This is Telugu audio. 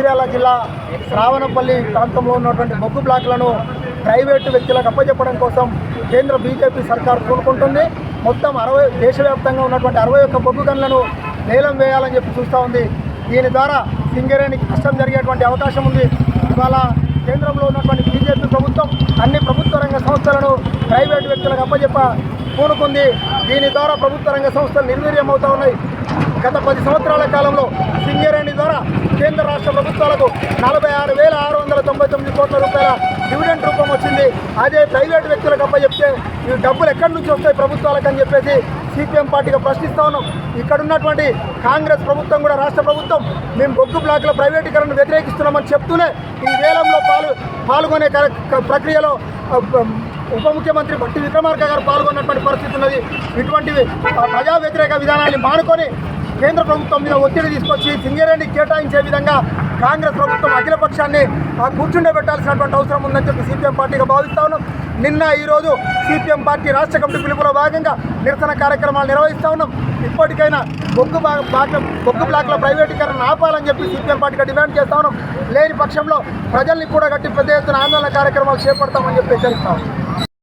మంచిర్యాల జిల్లా శ్రావణపల్లి ప్రాంతంలో ఉన్నటువంటి బొగ్గు బ్లాక్లను ప్రైవేటు వ్యక్తులకు అప్పచెప్పడం కోసం కేంద్ర బీజేపీ సర్కార్ కోరుకుంటుంది మొత్తం అరవై దేశవ్యాప్తంగా ఉన్నటువంటి అరవై ఒక్క బొగ్గు గన్లను వేలం వేయాలని చెప్పి చూస్తూ ఉంది. దీని ద్వారా సింగరేణికి నష్టం జరిగేటువంటి అవకాశం ఉంది. ఇవాళ కేంద్రంలో ఉన్నటువంటి బీజేపీ ప్రభుత్వం అన్ని ప్రభుత్వ రంగ సంస్థలను ప్రైవేటు వ్యక్తులకు అప్పచెప్ప పూనుకుంది దీని ద్వారా ప్రభుత్వ రంగ సంస్థలు నిర్వీర్యం ఉన్నాయి. గత పది సంవత్సరాల కాలంలో సింగరేణి ద్వారా కేంద్ర రాష్ట్ర ప్రభుత్వాలకు నలభై ఆరు వేల ఆరు వందల తొంభై తొమ్మిది కోట్ల రూపాయల డివిడెంట్ రూపం వచ్చింది. అదే ప్రైవేట్ వ్యక్తులకు అప్పచెప్తే ఈ డబ్బులు ఎక్కడి నుంచి వస్తాయి ప్రభుత్వాలకు అని చెప్పేసి సిపిఎం పార్టీగా ప్రశ్నిస్తా ఉన్నాం. ఇక్కడ ఉన్నటువంటి కాంగ్రెస్ ప్రభుత్వం కూడా రాష్ట్ర ప్రభుత్వం మేము బొగ్గు బ్లాకుల ప్రైవేటీకరణను వ్యతిరేకిస్తున్నామని చెప్తూనే ఈ వేలంలో పాలు పాల్గొనే ప్రక్రియలో ఉప ముఖ్యమంత్రి భట్టి విక్రమార్క గారు పాల్గొన్నటువంటి పరిస్థితి ఉన్నది. ఇటువంటివి ప్రజా వ్యతిరేక విధానాన్ని మానుకొని కేంద్ర ప్రభుత్వం మీద ఒత్తిడి తీసుకొచ్చి సింగరేణి కేటాయించే విధంగా కాంగ్రెస్ ప్రభుత్వం అఖిలపక్షాన్ని కూర్చుండబెట్టాల్సినటువంటి అవసరం ఉందని చెప్పి సిపిఎం పార్టీగా భావిస్తా ఉన్నాం. నిన్న ఈరోజు సిపిఎం పార్టీ రాష్ట్ర కమిటీ పిలుపులో భాగంగా నిరసన కార్యక్రమాలు నిర్వహిస్తా ఉన్నాం. ఇప్పటికైనా బొగ్గు బ్లాక్ బొగ్గు బ్లాక్ల ప్రైవేటీకరణ ఆపాలని చెప్పి సిపిఎం పార్టీగా డిమాండ్ చేస్తా ఉన్నాం. లేని పక్షంలో ప్రజల్ని కూడా గట్టి పెద్ద ఎత్తున ఆందోళన కార్యక్రమాలు చేపడతామని చెప్పి హెచ్చరిస్తా ఉన్నాం.